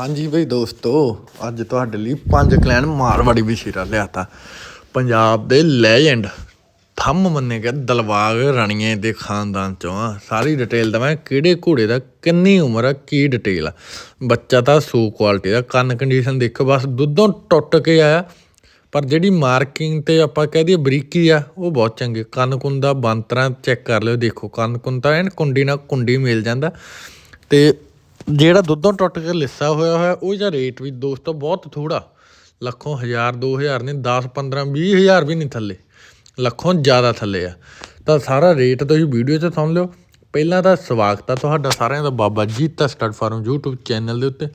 ਹਾਂਜੀ ਬਈ ਦੋਸਤੋ, ਅੱਜ ਤੁਹਾਡੇ ਲਈ ਪੰਜ ਕਲੈਨ ਮਾਰਵਾੜੀ ਵਿਸ਼ੇਰਾ ਲਿਆਤਾ ਪੰਜਾਬ ਦੇ ਲੈਜੈਂਡ ਥੰਮ ਮੰਨੇ ਗਏ ਦਲਵਾਗ ਰਾਣੀਏ ਦੇ ਖਾਨਦਾਨ ਚੋਂ ਆ। ਸਾਰੀ ਡਿਟੇਲ ਦਵਾਂ, ਕਿਹੜੇ ਘੋੜੇ ਦਾ, ਕਿੰਨੀ ਉਮਰ ਆ, ਕੀ ਡਿਟੇਲ ਆ। ਬੱਚਾ ਤਾਂ ਸੂ ਕੁਆਲਿਟੀ ਦਾ, ਕੰਨ ਕੰਡੀਸ਼ਨ ਦੇਖੋ, ਬਸ ਦੁੱਧੋਂ ਟੁੱਟ ਕੇ ਆਇਆ। ਪਰ ਜਿਹੜੀ ਮਾਰਕਿੰਗ ਤੇ ਆਪਾਂ ਕਹਿ ਦਈਏ ਬਰੀਕੀ ਆ, ਉਹ ਬਹੁਤ ਚੰਗੇ। ਕੰਨ ਕੁੰਨ ਦਾ ਬੰਤਰਾ ਚੈੱਕ ਕਰ ਲਿਓ, ਦੇਖੋ, ਕੰਨ ਕੁੰਨ ਤਾਂ ਐਨ ਕੁੰਡੀ ਨਾਲ ਕੁੰਡੀ ਮਿਲ ਜਾਂਦਾ। ਤੇ ਜਿਹੜਾ ਦੁੱਧੋਂ ਟੁੱਟ ਕੇ ਲਿੱਸਾ ਹੋਇਆ ਹੋਇਆ, ਉਹ ਜਾਂ ਰੇਟ ਵੀ ਦੋਸਤੋ ਬਹੁਤ ਥੋੜਾ ਲੱਖੋਂ ਹਜ਼ਾਰ 2000 ਨਹੀਂ 10 15 20000 ਵੀ ਨਹੀਂ ਥੱਲੇ। ਲੱਖੋਂ ਜ਼ਿਆਦਾ ਥੱਲੇ ਆ। ਤਾਂ ਸਾਰਾ ਰੇਟ ਤੁਸੀਂ ਵੀਡੀਓ 'ਚ ਸੁਣ ਲਿਓ। ਪਹਿਲਾਂ ਤਾਂ ਸਵਾਗਤ ਆ ਤੁਹਾਡਾ ਸਾਰਿਆਂ ਦਾ Baba Jeeta stud farm YouTube channel ਦੇ ਉੱਤੇ।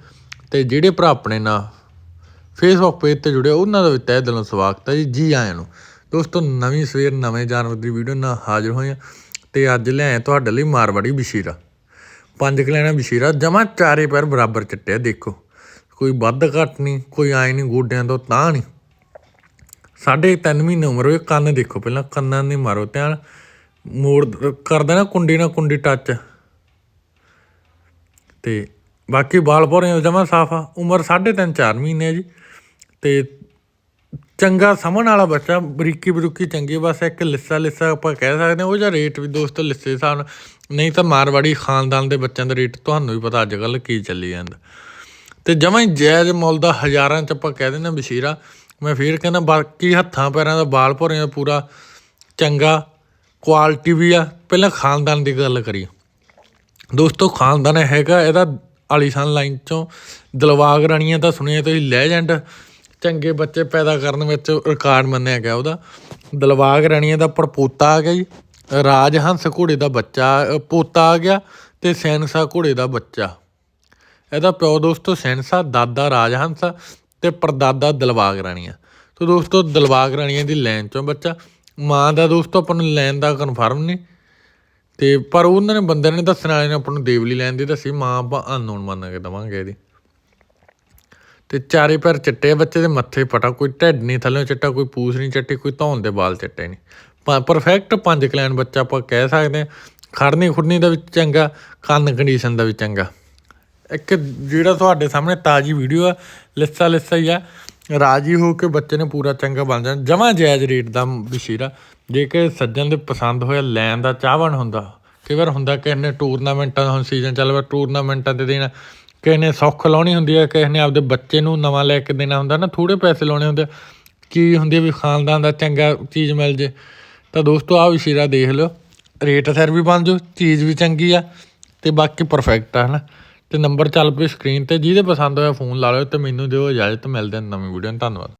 ਤੇ ਜਿਹੜੇ ਭਰਾ ਆਪਣੇ ਨਾਲ ਫੇਸਬੁੱਕ ਪੇਜ ਤੇ ਜੁੜੇ, ਉਹਨਾਂ ਦਾ ਵੀ ਤਹਿ ਦਿਲੋਂ ਸਵਾਗਤ ਹੈ ਜੀ। ਜੀ ਆਇਆਂ ਨੂੰ। ਦੋਸਤੋ ਨਵੀਂ ਸਵੇਰ, ਨਵੇਂ ਜਾਨਵਰ ਦੀ ਵੀਡੀਓ ਨਾਲ ਹਾਜ਼ਰ ਹੋਏ ਹਾਂ ਤੇ ਅੱਜ ਲਿਆਏ ਤੁਹਾਡੇ ਲਈ ਮਾਰਵਾੜੀ ਬਸ਼ੀਰਾ। ਪੰਜ ਕਲੈਣਾ ਬਸ਼ੀਰਾ, ਜਮਾ ਚਾਰੇ ਪੈਰ ਬਰਾਬਰ ਚਿੱਟੇ ਦੇਖੋ। ਕੋਈ ਵੱਧ ਘੱਟ ਨਹੀਂ, ਕੋਈ ਆਏ ਨਹੀਂ, ਗੋਡਿਆਂ ਤੋਂ ਤਾਂ ਨਹੀਂ। ਸਾਢੇ ਤਿੰਨ ਮਹੀਨੇ ਉਮਰ ਹੋਏ ਕੰਨ ਦੇਖੋ ਪਹਿਲਾਂ, ਕੰਨਾਂ ਨਹੀਂ ਮਾਰੋ ਧਿਆਨ। ਮੋੜ ਕਰਦਾ ਨਾ ਕੁੰਡੀ ਨਾਲ ਕੁੰਡੀ ਟੱਚ ਤੇ ਬਾਕੀ ਬਾਲ ਪੋਰੇ ਜਮਾ ਸਾਫ਼ ਆ। ਉਮਰ ਸਾਢੇ ਤਿੰਨ ਚਾਰ ਮਹੀਨੇ ਜੀ। ਤੇ ਚੰਗਾ ਸਮਝਣ ਵਾਲਾ ਬੱਚਾ, ਬਰੀਕੀ ਬਰੂਕੀ ਚੰਗੀ, ਬਸ ਇੱਕ ਲਿੱਸਾ ਲਿੱਸਾ ਆਪਾਂ ਕਹਿ ਸਕਦੇ ਹਾਂ, ਉਹ ਜਾਂ ਰੇਟ ਵੀ ਦੋਸਤੋ ਲਿੱਸੇ ਹਿਸਾਬ ਨਾਲ ਨਹੀਂ ਤਾਂ ਮਾਰਵਾੜੀ ਖਾਨਦਾਨ ਦੇ ਬੱਚਿਆਂ ਦਾ ਰੇਟ ਤੁਹਾਨੂੰ ਵੀ ਪਤਾ ਅੱਜ ਕੱਲ ਕੀ ਚੱਲੀ ਜਾਂਦਾ। ਤੇ ਜਮਾਂ ਹੀ ਜਾਇਜ਼ ਮੁੱਲ ਦਾ ਹਜ਼ਾਰਾਂ ਚ ਆਪਾਂ ਕਹਿ ਦਿੰਦੇ ਹਾਂ ਬਸ਼ੀਰਾ। ਮੈਂ ਫੇਰ ਕਹਿੰਦਾ, ਬਾਕੀ ਹੱਥਾਂ ਪੈਰਾਂ ਦਾ ਬਾਲ ਭੋਰੇ ਦਾ ਪੂਰਾ, ਚੰਗਾ ਕੁਆਲਿਟੀ ਵੀ ਆ। ਪਹਿਲਾਂ ਖਾਨਦਾਨ ਦੀ ਗੱਲ ਕਰੀਏ। ਦੋਸਤੋ, ਖਾਨਦਾਨ ਹੈਗਾ, ਇਹਦਾ ਆਲੀਸ਼ਾਨ ਲਾਈਨ ਚੋਂ ਦਲਵਾਗ ਰਾਣੀਆਂ ਤਾਂ ਸੁਣਿਆ ਤੁਸੀਂ ਲੈਜੈਂਡ ਚੰਗੇ ਬੱਚੇ ਪੈਦਾ ਕਰਨ ਵਿੱਚ ਰਿਕਾਰਡ ਮੰਨਿਆ ਗਿਆ ਉਹਦਾ। ਦਲਵਾਗ ਰਾਣੀਆਂ ਦਾ ਪੜਪੋਤਾ ਆ ਗਿਆ ਜੀ। ਰਾਜ ਹੰਸ ਘੋੜੇ ਦਾ ਬੱਚਾ ਪੋਤਾ ਆ ਗਿਆ ਤੇ ਸੈਨਸਾ ਘੋੜੇ ਦਾ ਬੱਚਾ। ਇਹਦਾ ਪਿਓ ਦੋਸਤੋ ਸੈਨਸਾ, ਦਾਦਾ ਰਾਜ ਹੰਸ ਤੇ ਪਰਦਾਦਾ ਦਲਵਾਗ ਰਾਣੀਆਂ। ਤੋ ਦੋਸਤੋ ਦਲਵਾਗ ਰਾਣੀਆਂ ਦੀ ਲਾਈਨ ਚੋਂ ਬੱਚਾ। ਮਾਂ ਦਾ ਦੋਸਤੋ ਆਪਾਂ ਨੂੰ ਲਾਈਨ ਦਾ ਕਨਫਰਮ ਨਹੀਂ। ਤੇ ਪਰ ਉਹਨਾਂ ਨੇ ਬੰਦੇ ਨੇ ਦੱਸਣ ਵਾਲੇ ਨੇ ਆਪਾਂ ਨੂੰ ਦੇਵਲੀ ਲੈਣ ਦੀ ਦੱਸੀ, ਮਾਂ ਆਪਾਂ ਅਨਨੋਨ ਮੰਨ ਕੇ ਦਵਾਂਗੇ ਇਹਦੀ। ਤੇ ਚਾਰੇ ਪੈਰ ਚਿੱਟੇ ਬੱਚੇ ਦੇ ਮੱਥੇ ਪਟਾ ਕੋਈ ਢਿੱਡ ਨਹੀਂ ਥੱਲੇ, ਚਿੱਟਾ ਕੋਈ ਪੂਛ ਨਹੀਂ, ਚਿੱਟੀ ਕੋਈ ਧੌਣ ਦੇ ਵਾਲ ਚਿੱਟੇ ਨਹੀਂ। ਪਰਫੈਕਟ ਪੰਜ ਕਲੈਨ ਬੱਚਾ ਆਪਾਂ ਕਹਿ ਸਕਦੇ ਹਾਂ। ਖੜਨੀ ਖੁੜਨੀ ਦਾ ਵੀ ਚੰਗਾ ਕੰਨ ਕੰਡੀਸ਼ਨ ਦਾ ਵੀ ਚੰਗਾ। ਇੱਕ ਜਿਹੜਾ ਤੁਹਾਡੇ ਸਾਹਮਣੇ ਤਾਜੀ ਵੀਡੀਓ ਆ, ਲਿਸਾ ਲਿਸਾ ਹੀ ਆ। ਰਾਜੀ ਹੋ ਕੇ ਬੱਚੇ ਨੇ ਪੂਰਾ ਚੰਗਾ ਬਣ ਜਾਣਾ। ਜਮਾਂ ਜਾਇਜ਼ ਰੇਟ ਦਾ ਬਸ਼ੀਰਾ ਜੇ ਕਿ ਸੱਜਣ ਦੇ ਪਸੰਦ ਹੋਇਆ ਲੈਣ ਦਾ ਚਾਹਵਣ ਹੁੰਦਾ, ਕਈ ਵਾਰ ਹੁੰਦਾ ਕਿਸੇ ਨੇ ਟੂਰਨਾਮੈਂਟਾਂ ਦਾ ਹੁਣ ਸੀਜ਼ਨ ਚੱਲ ਪਿਆ ਟੂਰਨਾਮੈਂਟਾਂ ਦੇ ਦੇਣਾ ਕਿਸੇ ਨੇ ਸੌਖ ਲਾਉਣੀ ਹੁੰਦੀ ਹੈ ਕਿਸੇ ਨੇ ਆਪਦੇ ਬੱਚੇ ਨੂੰ ਨਵਾਂ ਲੈ ਕੇ ਦੇਣਾ ਹੁੰਦਾ ਨਾ ਥੋੜੇ ਪੈਸੇ ਲਾਉਣੇ ਹੁੰਦੇ ਆ। ਕੀ ਹੁੰਦੀ ਆ ਵੀ ਖਾਨਦਾਨ ਦਾ ਚੰਗਾ ਚੀਜ਼ ਮਿਲ ਜੇ। ਤਾਂ ਦੋਸਤੋ, ਆਹ ਵਿਸ਼ੇਰਾ ਦੇਖ ਲਿਓ। ਰੇਟ ਸਰ ਵੀ ਬਣ ਜਾਓ ਚੀਜ਼ ਵੀ ਚੰਗੀ ਆ, ਤੇ ਬਾਕੀ ਪਰਫੈਕਟ ਆ, ਹਨਾ। ਤੇ ਨੰਬਰ ਚੱਲ ਪਏ ਸਕਰੀਨ ਤੇ, ਜਿਹਦੇ ਪਸੰਦ ਹੋਇਆ ਫੋਨ ਲਾ ਲਿਓ ਤੇ ਮੈਨੂੰ ਦਿਓ ਇਜਾਜ਼ਤ, ਮਿਲਦੇ ਹਾਂ ਨਵੀਂ ਵੀਡੀਓ ਨਾਲ ਧੰਨਵਾਦ।